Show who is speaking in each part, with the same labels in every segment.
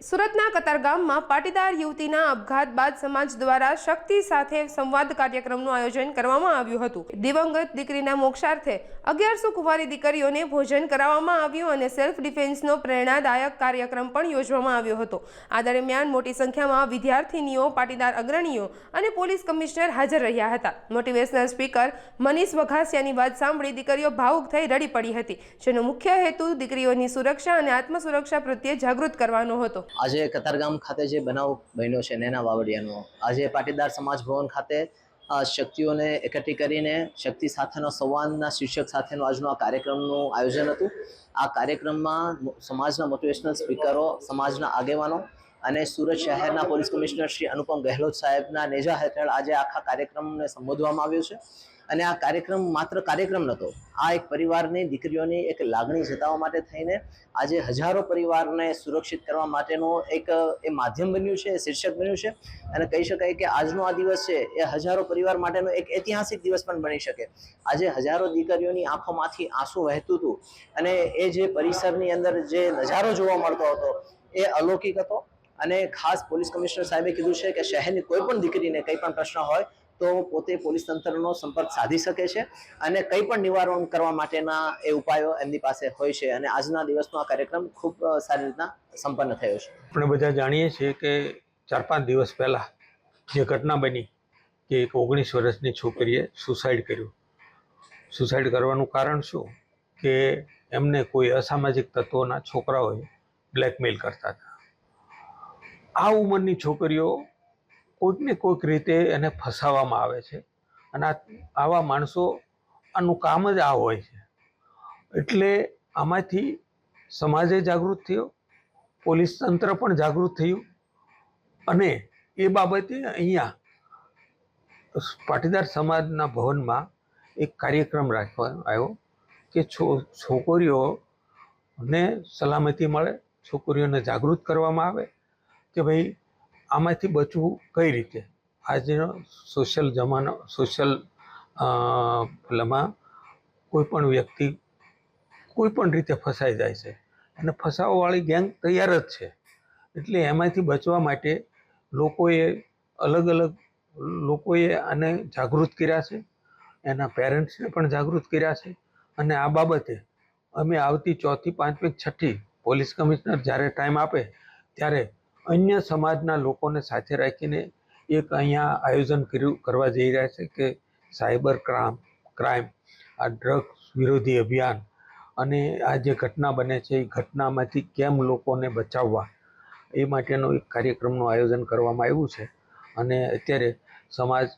Speaker 1: સુરતના કતારગામમાં પાટીદાર યુવતીના આપઘાત બાદ સમાજ દ્વારા શક્તિ સાથે સંવાદ કાર્યક્રમનું આયોજન કરવામાં આવ્યું હતું. દિવંગત દીકરીના મોક્ષાર્થે અગિયારસો કુંવારી દીકરીઓને ભોજન કરાવવામાં આવ્યું અને સેલ્ફ ડિફેન્સનો પ્રેરણાદાયક કાર્યક્રમ પણ યોજવામાં આવ્યો હતો. આ દરમિયાન મોટી સંખ્યામાં વિદ્યાર્થીનીઓ, પાટીદાર અગ્રણીઓ અને પોલીસ કમિશનર હાજર રહ્યા હતા. મોટિવેશનલ સ્પીકર મનીષ વઘાસિયાની વાત સાંભળી દીકરીઓ ભાવુક થઈ રડી પડી હતી, જેનો મુખ્ય હેતુ દીકરીઓની સુરક્ષા અને આત્મસુરક્ષા પ્રત્યે જાગૃત કરવાનો હતો.
Speaker 2: આજે કતારગામ ખાતે જે બનાવ બન્યો છે નેના વાવડિયાનો, આજે પાટીદાર સમાજ ભવન ખાતે શક્તિઓને એકઠી કરીને શક્તિ સાથેનો સંવાદના શીર્ષક સાથેનો આજનો આ કાર્યક્રમનું આયોજન હતું. આ કાર્યક્રમમાં સમાજના મોટિવેશનલ સ્પીકરો સમાજના આગેવાનો અને સુરત શહેરના પોલીસ કમિશનર શ્રી અનુપમ ગહેલોત સાહેબના નેજા હેઠળ આજે આખા કાર્યક્રમને સંબોધવામાં આવ્યો છે. અને આ કાર્યક્રમ માત્ર કાર્યક્રમ નહોતો, આ એક પરિવારની દીકરીઓની એક લાગણી જતાવવા માટે થઈને આજે હજારો પરિવારને સુરક્ષિત કરવા માટેનો એક, એ માધ્યમ બન્યું છે શીર્ષક બન્યું છે. અને કહી શકાય કે આજનો આ દિવસ છે, એ હજારો પરિવાર માટેનો એક ઐતિહાસિક દિવસ પણ બની શકે. આજે હજારો દીકરીઓની આંખોમાંથી આંસુ વહેતું હતું અને એ જે પરિસરની અંદર જે નજારો જોવા મળતો હતો, એ અલૌકિક હતો. અને ખાસ પોલીસ કમિશનર સાહેબે કીધું છે કે શહેરની કોઈ પણ દીકરીને કંઈ પણ પ્રશ્ન હોય તો પોતે પોલીસ તંત્રનો સંપર્ક સાધી શકે છે અને કંઈ પણ નિવારણ કરવા માટેના એ ઉપાયો એમની પાસે હોય છે અને આજના દિવસનો આ કાર્યક્રમ ખૂબ સારી રીતના સંપન્ન થયો છે.
Speaker 3: આપણે બધા જાણીએ છીએ કે ચાર પાંચ દિવસ પહેલાં જે ઘટના બની કે એક ઓગણીસ વર્ષની છોકરીએ સુસાઇડ કર્યું. સુસાઇડ કરવાનું કારણ શું? કે એમને કોઈ અસામાજિક તત્વોના છોકરાઓએ બ્લેકમેલ કરતા હતા. આ ઉંમરની છોકરીઓ કોઈક ને કોઈક રીતે એને ફસાવવામાં આવે છે. અને આવા માણસો આનું કામ જ આ હોય છે. એટલે આમાંથી સમાજે જાગૃત થયો, પોલીસ તંત્ર પણ જાગૃત થયું અને એ બાબતે અહીંયા પાટીદાર સમાજના ભવનમાં એક કાર્યક્રમ રાખવામાં આવ્યો કે છો, છોકરીઓને સલામતી મળે, છોકરીઓને જાગૃત કરવામાં આવે કે ભાઈ આમાંથી બચવું કઈ રીતે? આજનો સોશિયલ જમાનો સોશિયલ પેલામાં કોઈ પણ વ્યક્તિ કોઈ પણ રીતે ફસાઈ જાય છે. અને ફસાવવાવાળી ગેંગ તૈયાર જ છે. એટલે એમાંથી બચવા માટે લોકોએ અલગ અલગ લોકોએ આને જાગૃત કર્યા છે. એના પેરેન્ટ્સને પણ જાગૃત કર્યા છે. અને આ બાબતે અમે આવતી ચોથી, પાંચમી છઠ્ઠી પોલીસ કમિશનર જ્યારે ટાઈમ આપે ત્યારે અન્ય સમાજના લોકોને સાથે રાખીને એક અહીંયા આયોજન કર્યું, કરવા જઈ રહ્યા છે કે સાયબર ક્રાઇમ ક્રાઇમ, આ ડ્રગ્સ વિરોધી અભિયાન અને આ જે ઘટના બને છે, એ ઘટનામાંથી કેમ લોકોને બચાવવા, એ માટેનો એક કાર્યક્રમનું આયોજન કરવામાં આવ્યું છે. અને અત્યારે સમાજ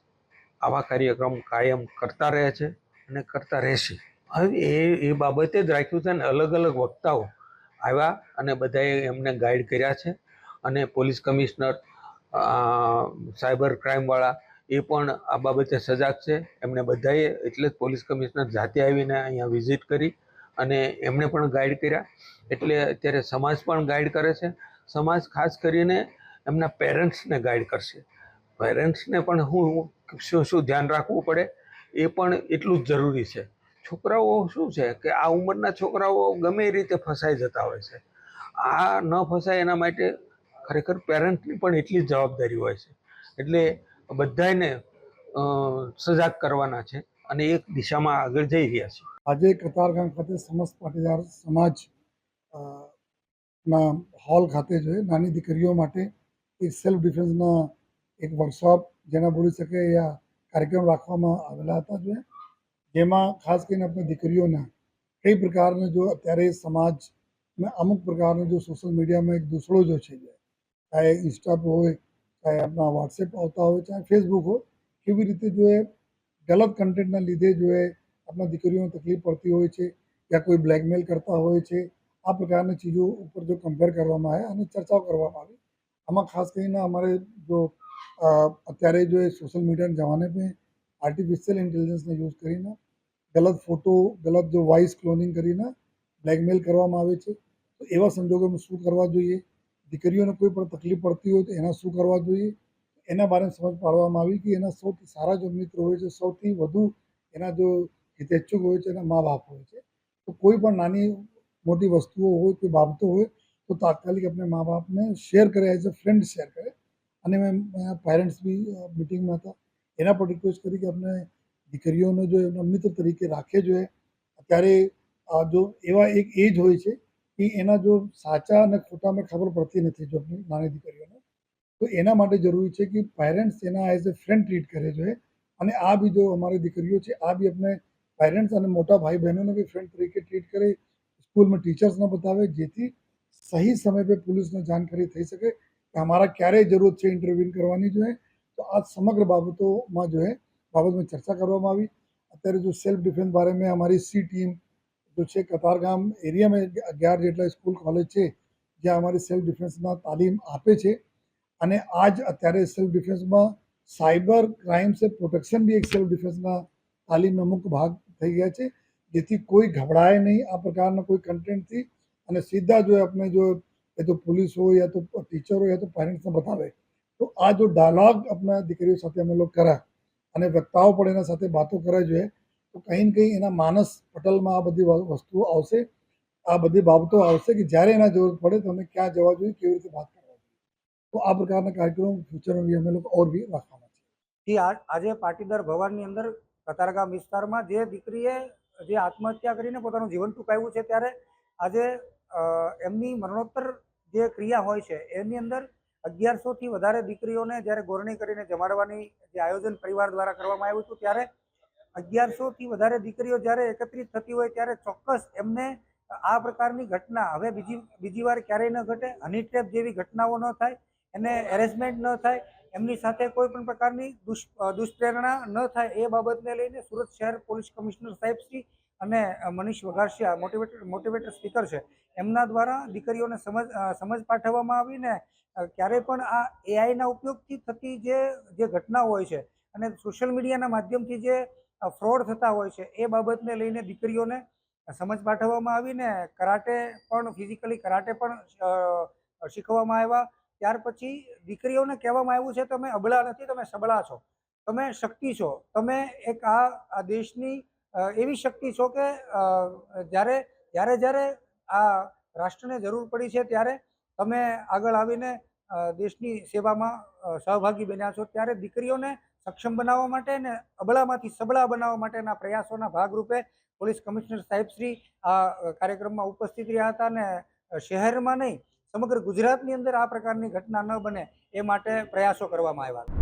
Speaker 3: આવા કાર્યક્રમ કાયમ કરતા રહે છે અને કરતા રહેશે. હવે એ એ બાબતે જ રાખ્યું છે ને અલગ અલગ વક્તાઓ આવ્યા અને બધાએ એમને ગાઈડ કર્યા છે. અને પોલીસ કમિશનર સાયબર ક્રાઇમવાળા, એ પણ આ બાબતે સજાગ છે. એમણે બધાએ એટલે જ પોલીસ કમિશનર જાતે આવીને અહીંયા વિઝિટ કરી અને એમણે પણ ગાઈડ કર્યા. એટલે અત્યારે સમાજ પણ ગાઈડ કરે છે. સમાજ ખાસ કરીને એમના પેરેન્ટ્સને ગાઈડ કરશે. પેરેન્ટ્સને પણ હું શું શું ધ્યાન રાખવું પડે એ પણ એટલું જ જરૂરી છે. છોકરાઓ શું છે કે આ ઉંમરના છોકરાઓ ગમે એ રીતે ફસાઈ જતા હોય છે. આ ન ફસાય એના માટે ખરેખર પેરેન્ટની પણ એટલી જ જવાબદારી હોય છે. એટલે બધાને સજાગ કરવાના છે અને એક દિશામાં આગળ જઈ રહ્યા છે.
Speaker 4: આજે કતારગામ ખાતે સમસ્ત પાટીદાર સમાજ ના હોલ ખાતે જોઈએ નાની દીકરીઓ માટે એક સેલ્ફ ડિફેન્સના એક વર્કશોપ જેના બોલી શકે એવા કાર્યક્રમ રાખવામાં આવેલા હતા જોઈએ જેમાં ખાસ કરીને આપણે દીકરીઓના કઈ પ્રકારનો જો અત્યારે સમાજમાં અમુક પ્રકારનો જો સોશિયલ મીડિયામાં એક દૂસરો જો છે ચાહે ઇન્સ્ટા હોય, ચાહે આપણા વોટ્સએપ આવતા હોય, ચાહે ફેસબુક હોય, કેવી રીતે જો એ ગલત કન્ટેન્ટના લીધે જો એ આપણા દીકરીઓને તકલીફ પડતી હોય છે યા કોઈ બ્લેકમેલ કરતા હોય છે, આ પ્રકારની ચીજો ઉપર જો કમ્પેર કરવામાં આવે અને ચર્ચાઓ કરવામાં આવે, આમાં ખાસ કરીને અમારે જો અત્યારે જો એ સોશિયલ મીડિયાના જમાને પર આર્ટિફિશિયલ ઇન્ટેલિજન્સને યુઝ કરીને ગલત ફોટો ગલત જો વોઇસ ક્લોનિંગ કરીને બ્લેકમેલ કરવામાં આવે છે, તો એવા સંજોગોમાં શું કરવા જોઈએ? દીકરીઓને કોઈ પણ તકલીફ પડતી હોય તો એના શું કરવા જોઈએ? એના બારે સમજ પાડવામાં આવી કે એના સૌથી સારા જો મિત્રો હોય છે, સૌથી વધુ એના જો હિતેચ્છુક હોય છે, એના મા બાપ હોય છે. તો કોઈ પણ નાની મોટી વસ્તુઓ હોય, કોઈ બાબતો હોય, તો તાત્કાલિક આપણે મા બાપને શેર કરે, એઝ અ ફ્રેન્ડ શેર કરે. અને મેં પેરેન્ટ્સ બી મિટિંગમાં હતા. એના પર રિક્વેસ્ટ કરી કે આપણે દીકરીઓને જો એમના મિત્ર તરીકે રાખે જોઈએ અત્યારે જો એવા એક એજ હોય છે કે એના જો સાચા અને ખોટામાં ખબર પડતી નથી જો નાની દીકરીઓને. તો એના માટે જરૂરી છે કે પેરેન્ટ્સ એના એઝ અ ફ્રેન્ડ ટ્રીટ કરે જોઈએ અને આ બી જો અમારી દીકરીઓ છે, આ બી આપણે પેરેન્ટ્સ અને મોટા ભાઈ બહેનોને બી ફ્રેન્ડ તરીકે ટ્રીટ કરે, સ્કૂલમાં ટીચર્સને બતાવે, જેથી સહી સમય પર પોલીસને જાણકારી થઈ શકે કે અમારા ક્યારે જરૂર છે ઇન્ટરવ્યુ કરવાની જોઈએ તો આ સમગ્ર બાબતોમાં જો એ બાબતમાં ચર્ચા કરવામાં આવી. અત્યારે જો સેલ્ફ ડિફેન્સ બારે મેં અમારી સી ટીમ जो છે કતારગામ એરિયામાં અગિયાર જેટલા સ્કૂલ કોલેજ છે જ્યાં અમારી સેલ્ફ ડિફેન્સના તાલીમ આપે છે અને આજ અત્યારે સેલ્ફ ડિફેન્સમાં સાયબર ક્રાઇમ સે પ્રોટેક્શન બી એક સેલ્ફ ડિફેન્સના તાલીમનો મુખ્ય ભાગ થઈ ગયા છે જેથી કોઈ ગભરાય નહીં આ પ્રકારના કોઈ કન્ટેન્ટથી અને સીધા જો આપણે જો એ તો પોલીસ હોય યા તો ટીચર હોય યા તો પેરેન્ટ્સને બતાવે તો આ જો ડાયલોગ આપણા દીકરીઓ સાથે અમે લોકો કર્યા અને વક્તાઓ પણ એના સાથે વાતો કરાવી જોઈએ તો કંઈ ને કંઈ એના માનસ પટલમાં આ બધી વસ્તુઓ આવશે. આ બધી બાબતો આવશે કે જ્યારે એના જરૂર પડે તો અમે ક્યાં જવા જોઈએ, કેવી રીતે વાત કરવા તો આ પ્રકારના કાર્યક્રમ ફ્યુચરમાં બી અમે લોકો ઓર બી રાખવાના છે
Speaker 5: આજે પાટીદાર ભવનની અંદર કતારગામ વિસ્તારમાં જે દીકરીએ જે આત્મહત્યા કરીને પોતાનું જીવન ટૂંકાવ્યું છે ત્યારે આજે એમની મરણોત્તર જે ક્રિયા હોય છે, એની અંદર અગિયારસોથી વધારે દીકરીઓને જ્યારે ગોરણી કરીને જમાડવાની જે આયોજન પરિવાર દ્વારા કરવામાં આવ્યું હતું, ત્યારે અગિયારસોથી વધારે દીકરીઓ જ્યારે એકત્રિત થતી હોય ત્યારે ચોક્કસ એમને આ પ્રકારની ઘટના, હવે બીજી બીજી વાર ક્યારેય ન ઘટે હની ટ્રેપ જેવી ઘટનાઓ ન થાય, એને એરેન્જમેન્ટ ન થાય, એમની સાથે કોઈ પણ પ્રકારની દુષ, દુષ્પ્રેરણા ન થાય એ બાબતને લઈને સુરત શહેર પોલીસ કમિશનર સાહેબ શ્રી અને Manish Vaghasiya motivator motivator speaker છે. એમના દ્વારા દીકરીઓને સમજ સમજ પાઠવવામાં આવીને ક્યારેય પણ આ એઆઈના ઉપયોગથી થતી જે જે ઘટના હોય છે અને સોશિયલ મીડિયાના માધ્યમથી જે ફ્રોડ થતા હોય છે. એ બાબતને લઈને દીકરીઓને સમજ પાઠવવામાં આવીને કરાટે પણ, ફિઝિકલી કરાટે પણ શીખવવામાં આવ્યા. ત્યાર પછી દીકરીઓને કહેવામાં આવ્યું છે, તમે અબળા નથી, તમે સબળા છો. તમે શક્તિ છો. તમે એક આ દેશની એવી શક્તિ છો કે જ્યારે જ્યારે જ્યારે આ રાષ્ટ્રને જરૂર પડી છે, ત્યારે તમે આગળ આવીને દેશની સેવામાં સહભાગી બન્યા છો. ત્યારે દીકરીઓને સક્ષમ બનાવવા માટે અને અબળામાંથી સબળા બનાવવા માટેના પ્રયાસોના ભાગરૂપે પોલીસ કમિશનર સાહેબશ્રી આ કાર્યક્રમમાં ઉપસ્થિત રહ્યા હતા અને શહેરમાં નહીં, સમગ્ર ગુજરાતની અંદર આ પ્રકારની ઘટના ન બને એ માટે પ્રયાસો કરવામાં આવ્યા હતા.